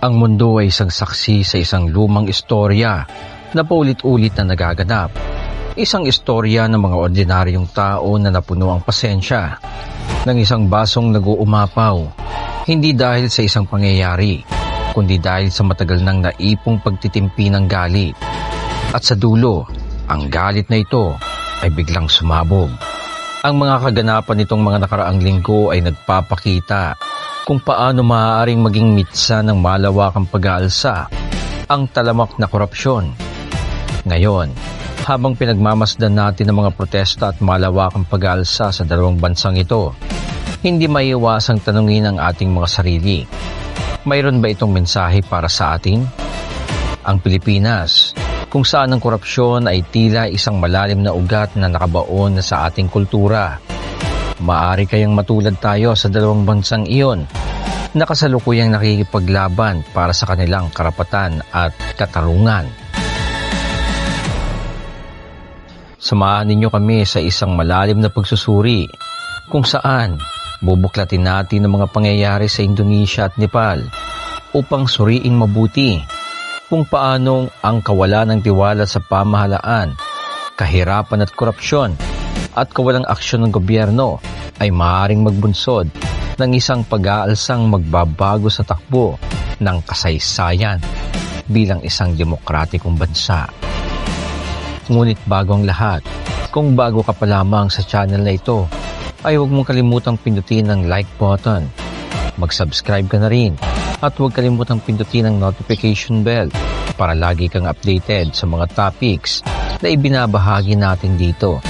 Ang mundo ay isang saksi sa isang lumang istorya na paulit-ulit na nagaganap. Isang istorya ng mga ordinaryong tao na napuno ang pasensya ng isang basong nag-uumapaw. Hindi dahil sa isang pangyayari, kundi dahil sa matagal nang naipong pagtitimpi ng galit. At sa dulo, ang galit na ito ay biglang sumabog. Ang mga kaganapan nitong mga nakaraang linggo ay nagpapakita kung paano maaaring maging mitsa ng malawakang pag-aalsa ang talamak na korupsyon. Ngayon, habang pinagmamasdan natin ang mga protesta at malawakang pag-aalsa sa dalawang bansang ito, hindi maiiwasang tanungin ang ating mga sarili. Mayroon ba itong mensahe para sa atin? Ang Pilipinas, kung saan ang korupsyon ay tila isang malalim na ugat na nakabaon na sa ating kultura. Maari kayang matulad tayo sa dalawang bansang iyon na kasalukuyang nakikipaglaban para sa kanilang karapatan at katarungan. Samahan ninyo kami sa isang malalim na pagsusuri kung saan bubuklatin natin ang mga pangyayari sa Indonesia at Nepal upang suriing mabuti kung paanong ang kawalan ng tiwala sa pamahalaan, kahirapan at korupsyon at kawalang aksyon ng gobyerno ay maaaring magbunsod ng isang pag-aalsang magbabago sa takbo ng kasaysayan bilang isang demokratikong bansa. Ngunit bago ang lahat, kung bago ka pa lamang sa channel na ito, ay huwag mong kalimutang pindutin ang like button. Mag-subscribe ka na rin at huwag kalimutang pindutin ang notification bell para lagi kang updated sa mga topics na ibinabahagi natin dito.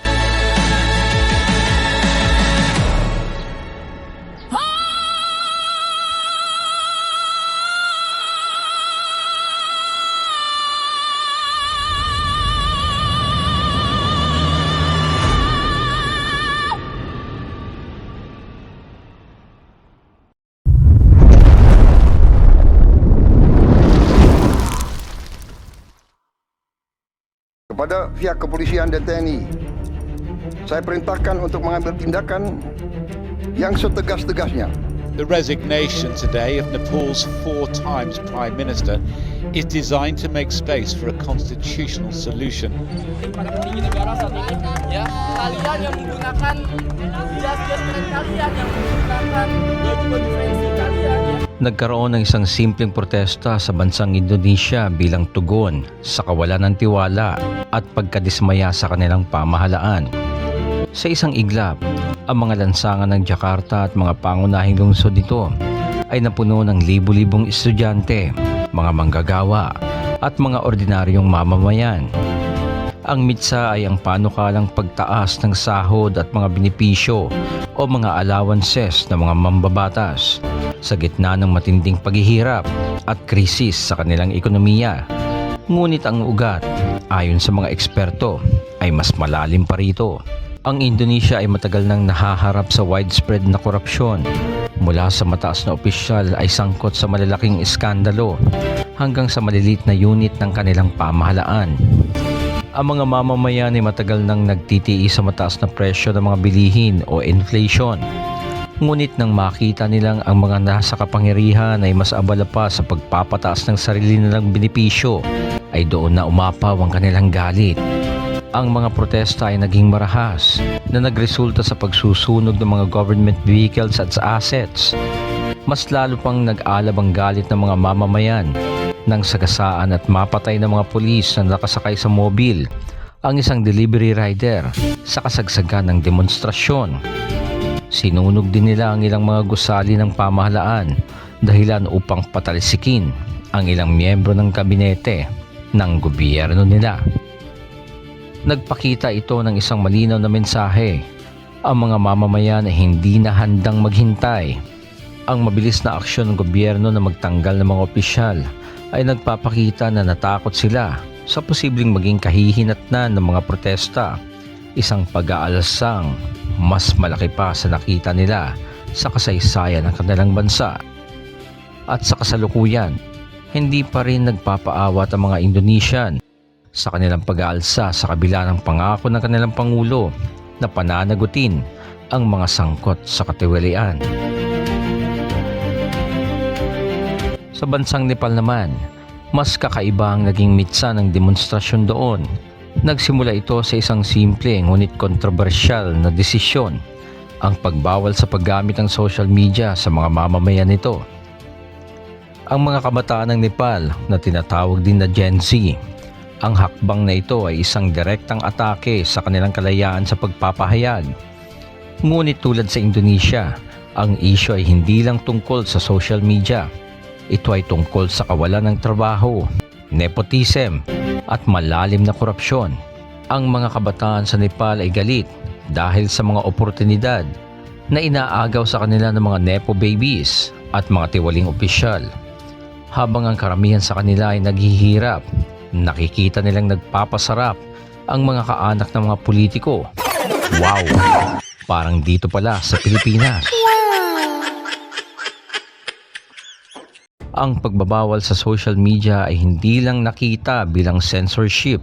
Kepada pihak kepolisian dan TNI, saya perintahkan untuk mengambil tindakan yang setegas-tegasnya The resignation today of Nepal's four times Prime Minister is designed to make space for a constitutional solution. Ya kalian yang menggunakan jas-jas kalian yang menggunakan baju-baju fancy kalian ya Nagkaroon ng isang simpleng protesta sa bansang Indonesia bilang tugon sa kawalan ng tiwala at pagkadismaya sa kanilang pamahalaan. Sa isang iglap, ang mga lansangan ng Jakarta at mga pangunahing lungsod nito ay napuno ng libu-libong estudyante, mga manggagawa at mga ordinaryong mamamayan. Ang mitsa ay ang panukalang pagtaas ng sahod at mga benepisyo o mga allowances ng mga mambabatas sa gitna ng matinding paghihirap at krisis sa kanilang ekonomiya. Ngunit ang ugat, ayon sa mga eksperto, ay mas malalim pa rito. Ang Indonesia ay matagal nang nahaharap sa widespread na korupsyon. Mula sa mataas na opisyal ay sangkot sa malalaking iskandalo hanggang sa malilit na unit ng kanilang pamahalaan. Ang mga mamamayan ay matagal nang nagtitiis sa mataas na presyo ng mga bilihin o inflation. Ngunit nang makita nilang ang mga nasa kapangyarihan ay mas abala pa sa pagpapataas ng sarili nilang benepisyo, ay doon na umapaw ang kanilang galit. Ang mga protesta ay naging marahas na nagresulta sa pagsusunog ng mga government vehicles at assets. Mas lalo pang nag-alab ang galit ng mga mamamayan nang sagasaan at mapatay ng mga pulis na nakasakay sa mobil ang isang delivery rider sa kasagsagan ng demonstrasyon. Sinunog din nila ang ilang mga gusali ng pamahalaan dahilan upang patalisikin ang ilang miyembro ng kabinete ng gobyerno nila. Nagpakita ito ng isang malinaw na mensahe. Ang mga mamamayan ay hindi na handang maghintay. Ang mabilis na aksyon ng gobyerno na magtanggal ng mga opisyal ay nagpapakita na natakot sila sa posibleng maging kahihinatnan ng mga protesta. Isang pag-aalasang mas malaki pa sa nakita nila sa kasaysayan ng kanilang bansa. At sa kasalukuyan, hindi pa rin nagpapaawat ang mga Indonesian sa kanilang pag-aalsa sa kabila ng pangako ng kanilang Pangulo na pananagutin ang mga sangkot sa katiwalian. Sa bansang Nepal naman, mas kakaiba ang naging mitsa ng demonstrasyon doon. Nagsimula ito sa isang simple ngunit kontrobersyal na desisyon, ang pagbawal sa paggamit ng social media sa mga mamamayan nito. Ang mga kabataan ng Nepal na tinatawag din na Gen Z, ang hakbang na ito ay isang direktang atake sa kanilang kalayaan sa pagpapahayag. Ngunit tulad sa Indonesia, ang isyo ay hindi lang tungkol sa social media. Ito ay tungkol sa kawalan ng trabaho, nepotism, at malalim na korupsyon. Ang mga kabataan sa Nepal ay galit dahil sa mga oportunidad na inaagaw sa kanila ng mga nepo babies at mga tiwaling opisyal. Habang ang karamihan sa kanila ay naghihirap, nakikita nilang nagpapasarap ang mga kaanak ng mga politiko. Wow! Parang dito pala sa Pilipinas. Ang pagbabawal sa social media ay hindi lang nakita bilang censorship,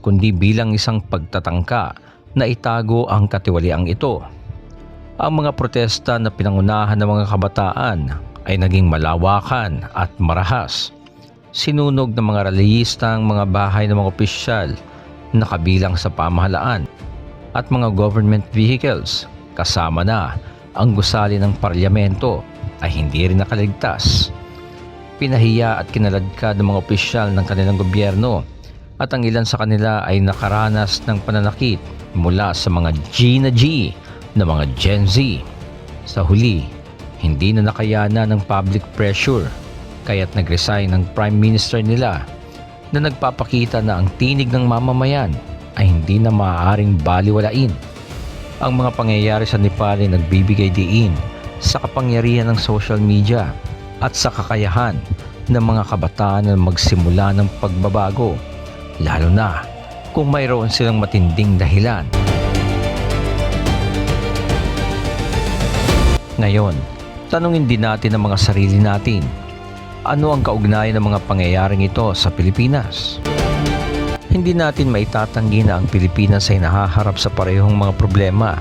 kundi bilang isang pagtatangka na itago ang katiwaliang ito. Ang mga protesta na pinangunahan ng mga kabataan ay naging malawakan at marahas. Sinunog ng mga rallyista ang mga bahay ng mga opisyal na kabilang sa pamahalaan at mga government vehicles kasama na ang gusali ng parlamento ay hindi rin nakaligtas. Pinahiya at kinaladkad ng mga opisyal ng kanilang gobyerno at ang ilan sa kanila ay nakaranas ng pananakit mula sa mga G na G na mga Gen Z. Sa huli, hindi na nakayana ng public pressure kaya't nag-resign ang prime minister nila na nagpapakita na ang tinig ng mamamayan ay hindi na maaaring baliwalain. Ang mga pangyayari sa Nepal ay nagbibigay diin sa kapangyarihan ng social media at sa kakayahan ng mga kabataan na magsimula ng pagbabago, lalo na kung mayroon silang matinding dahilan. Ngayon, tanungin din natin ang mga sarili natin. Ano ang kaugnayan ng mga pangyayaring ito sa Pilipinas? Hindi natin maitatanggi na ang Pilipinas ay nahaharap sa parehong mga problema.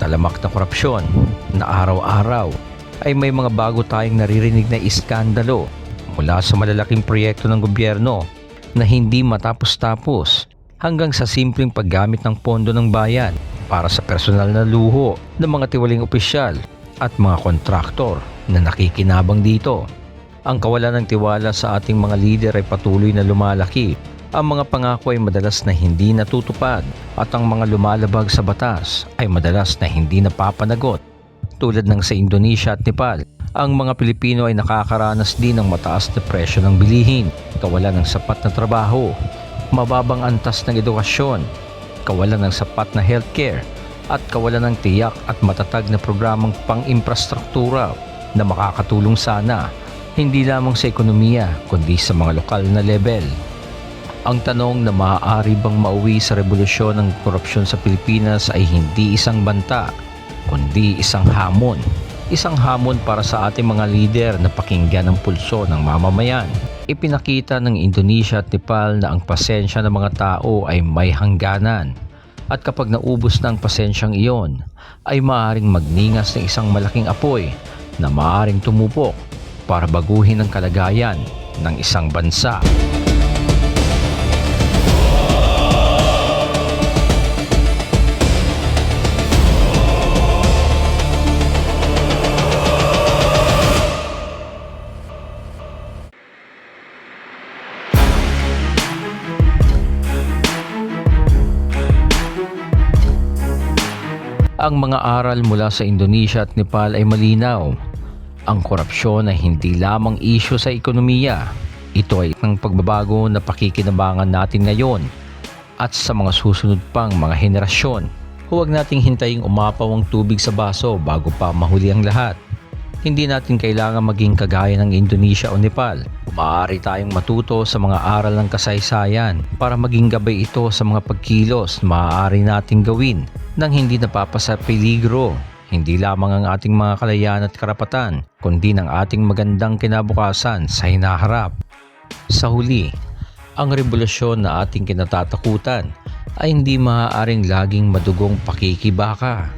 Talamak na korupsyon na araw-araw ay may mga bago tayong naririnig na iskandalo mula sa malalaking proyekto ng gobyerno na hindi matapos-tapos hanggang sa simpleng paggamit ng pondo ng bayan para sa personal na luho ng mga tiwaling opisyal at mga kontraktor na nakikinabang dito. Ang kawalan ng tiwala sa ating mga lider ay patuloy na lumalaki. Ang mga pangako ay madalas na hindi natutupad at ang mga lumalabag sa batas ay madalas na hindi napapanagot. Tulad ng sa Indonesia at Nepal, ang mga Pilipino ay nakakaranas din ng mataas na presyo ng bilihin, kawalan ng sapat na trabaho, mababang antas ng edukasyon, kawalan ng sapat na healthcare, at kawalan ng tiyak at matatag na programang pang-imprastruktura na makakatulong sana hindi lamang sa ekonomiya kundi sa mga lokal na level. Ang tanong na maaari bang mauwi sa revolusyon ng korupsyon sa Pilipinas ay hindi isang banta, kundi isang hamon. Isang hamon para sa ating mga lider na pakinggan ang pulso ng mamamayan. Ipinakita ng Indonesia at Nepal na ang pasensya ng mga tao ay may hangganan. At kapag naubos na ang pasensyang iyon, ay maaaring magningas ng isang malaking apoy na maaaring tumupok para baguhin ang kalagayan ng isang bansa. Ang mga aral mula sa Indonesia at Nepal ay malinaw. Ang korupsyon ay hindi lamang isyo sa ekonomiya. Ito ay ang pagbabago na pakikinabangan natin ngayon at sa mga susunod pang mga henerasyon. Huwag nating hintayin umapaw ang tubig sa baso bago pa mahuli ang lahat. Hindi natin kailangan maging kagaya ng Indonesia o Nepal. Maaari tayong matuto sa mga aral ng kasaysayan para maging gabay ito sa mga pagkilos na maaari nating gawin nang hindi napapasa peligro. Hindi lamang ang ating mga kalayaan at karapatan, kundi ng ating magandang kinabukasan sa hinaharap. Sa huli, ang revolusyon na ating kinatatakutan ay hindi maaaring laging madugong pakikibaka.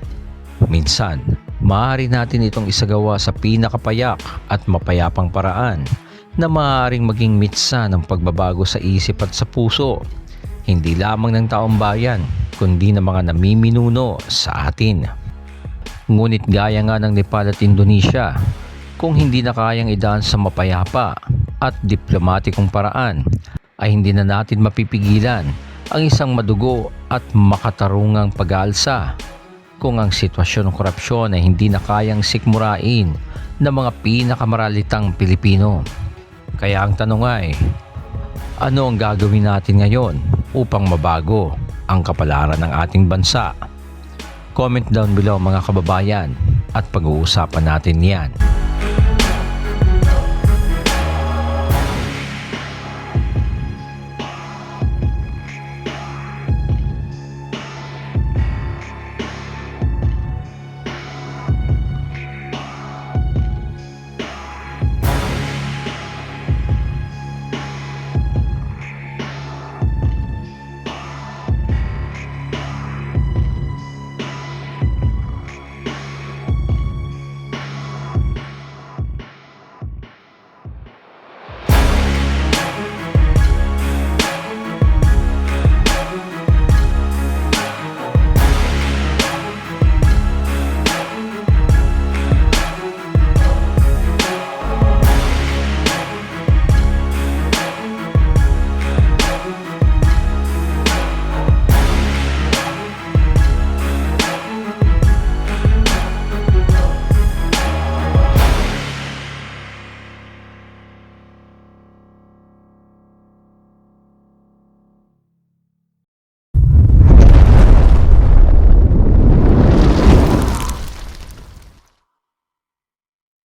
Minsan, maaari natin itong isagawa sa pinakapayak at mapayapang paraan na maaaring maging mitsa ng pagbabago sa isip at sa puso, hindi lamang ng taong bayan, kundi ng mga namiminuno sa atin. Ngunit gaya nga ng Nepal at Indonesia, kung hindi na kayang idaan sa mapayapa at diplomatikong paraan, ay hindi na natin mapipigilan ang isang madugo at makatarungang pag-aalsa kung ang sitwasyon ng korupsyon ay hindi na kayang sikmurain ng mga pinakamaralitang Pilipino. Kaya ang tanong ay, ano ang gagawin natin ngayon upang mabago ang kapalaran ng ating bansa? Comment down below mga kababayan at pag-uusapan natin yan.